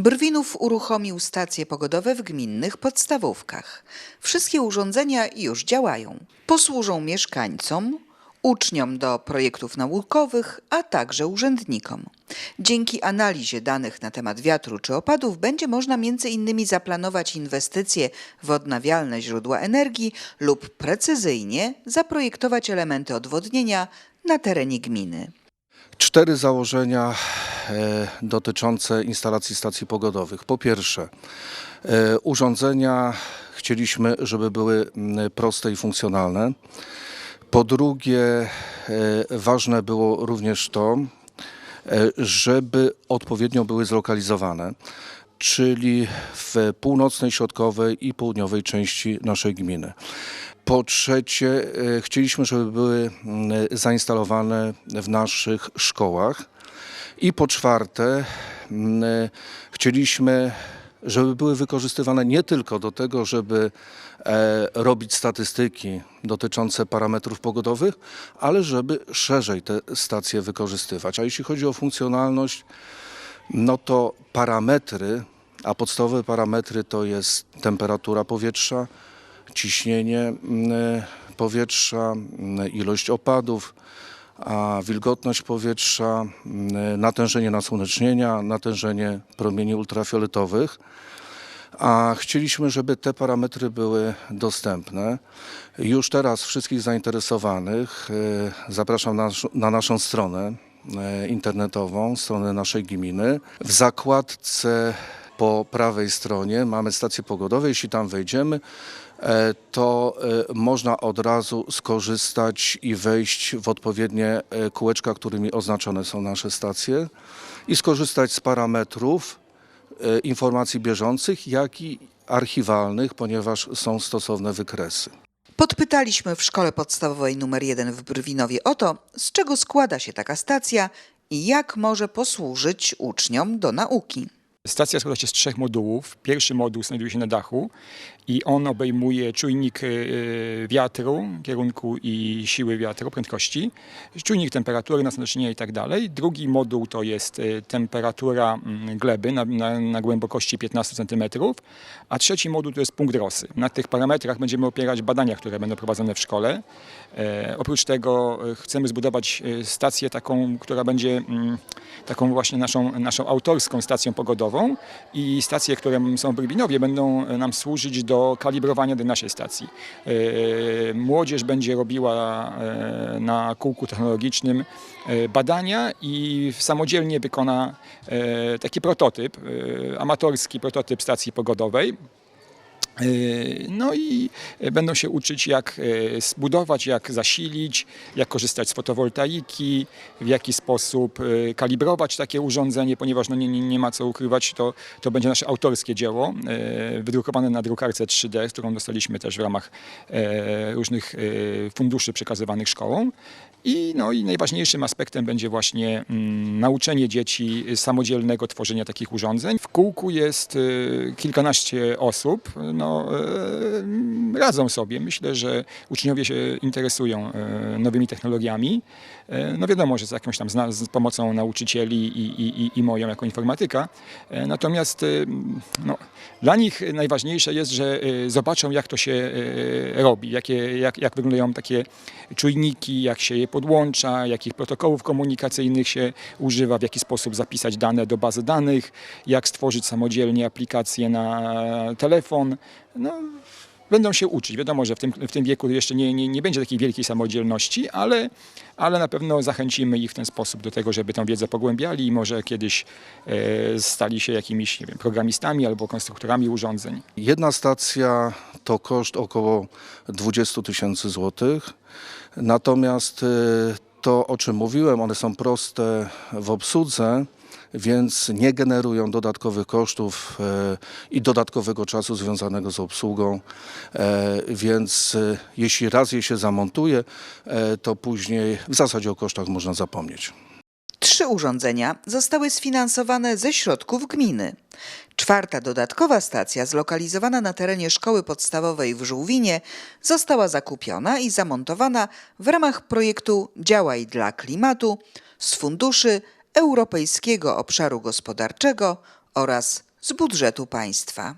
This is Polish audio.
Brwinów uruchomił stacje pogodowe w gminnych podstawówkach. Wszystkie urządzenia już działają. Posłużą mieszkańcom, uczniom do projektów naukowych, a także urzędnikom. Dzięki analizie danych na temat wiatru czy opadów będzie można innymi zaplanować inwestycje w odnawialne źródła energii lub precyzyjnie zaprojektować elementy odwodnienia na terenie gminy. Cztery założenia e, dotyczące instalacji stacji pogodowych. Po pierwsze, e, urządzenia chcieliśmy, żeby były mm, proste i funkcjonalne. Po drugie, e, ważne było również to, żeby odpowiednio były zlokalizowane, czyli w północnej, środkowej i południowej części naszej gminy. Po trzecie, e, chcieliśmy, żeby były mm, zainstalowane w naszych szkołach. I po czwarte, mm, chcieliśmy, żeby były wykorzystywane nie tylko do tego, żeby e, robić statystyki dotyczące parametrów pogodowych, ale żeby szerzej te stacje wykorzystywać. A jeśli chodzi o funkcjonalność, no to parametry, a podstawowe parametry to jest temperatura powietrza, ciśnienie mm, powietrza, mm, ilość opadów, a wilgotność powietrza, mm, natężenie nasłonecznienia, natężenie promieni ultrafioletowych. A chcieliśmy, żeby te parametry były dostępne. Już teraz wszystkich zainteresowanych e, zapraszam na, na naszą stronę e, internetową, stronę naszej gminy. W zakładce po prawej stronie mamy stacje pogodowe. Jeśli tam wejdziemy, to e, można od razu skorzystać i wejść w odpowiednie e, kółeczka, którymi oznaczone są nasze stacje i skorzystać z parametrów e, informacji bieżących, jak i archiwalnych, ponieważ są stosowne wykresy. Podpytaliśmy w szkole podstawowej nr 1 w Brwinowie o to, z czego składa się taka stacja i jak może posłużyć uczniom do nauki. Stacja składa się z trzech modułów. Pierwszy moduł znajduje się na dachu i on obejmuje czujnik e, wiatru, kierunku i siły wiatru, prędkości, czujnik temperatury, nasłonecznienia i tak dalej. Drugi moduł to jest e, temperatura mm, gleby na, na, na głębokości 15 cm, a trzeci moduł to jest punkt rosy. Na tych parametrach będziemy opierać badania, które będą prowadzone w szkole. E, oprócz tego chcemy zbudować stację taką, która będzie mm, taką właśnie naszą, naszą autorską stacją pogodową i stacje, które są w Brybinowie będą nam służyć do kalibrowania tej naszej stacji. E, Młodzież będzie robiła e, na kółku technologicznym e, badania i samodzielnie wykona e, taki prototyp, e, amatorski prototyp stacji pogodowej. Yy, No i będą się uczyć, jak e, zbudować, jak zasilić, jak korzystać z fotowoltaiki, w jaki sposób e, kalibrować takie urządzenie, ponieważ no nie, nie, ma co ukrywać, to, to będzie nasze autorskie dzieło, wydrukowane na drukarce 3D, którą dostaliśmy też w ramach różnych funduszy przekazywanych szkołom. I, no, I najważniejszym aspektem będzie właśnie mm, nauczenie dzieci samodzielnego tworzenia takich urządzeń. W kółku jest kilkanaście osób. No, y, radzą sobie. Myślę, że uczniowie się interesują y, nowymi technologiami. Y, no wiadomo, że z jakąś tam z pomocą nauczycieli i, i, i- moją jako informatyka. Natomiast no, dla nich najważniejsze jest, że zobaczą, jak to się robi, jakie, jak, jak wyglądają takie czujniki, jak się je podłącza, jakich protokołów komunikacyjnych się używa, w jaki sposób zapisać dane do bazy danych, jak stworzyć samodzielnie aplikację na telefon. No, będą się uczyć. Wiadomo, że w tym, w tym wieku jeszcze nie, nie, nie będzie takiej wielkiej samodzielności, ale, ale na pewno zachęcimy ich w ten sposób do tego, żeby tę wiedzę pogłębiali i może kiedyś e, stali się jakimiś nie wiem, programistami albo konstruktorami urządzeń. Jedna stacja to koszt około 20 tysięcy złotych, natomiast y, to, o czym mówiłem, one są proste w obsłudze, więc nie generują dodatkowych kosztów e, i dodatkowego czasu związanego z obsługą, E, więc e, jeśli raz je się zamontuje, to później w zasadzie o kosztach można zapomnieć. Trzy urządzenia zostały sfinansowane ze środków gminy. Czwarta dodatkowa stacja, zlokalizowana na terenie szkoły podstawowej w Żółwinie, została zakupiona i zamontowana w ramach projektu Działaj dla klimatu z funduszy Europejskiego Obszaru Gospodarczego oraz z budżetu państwa.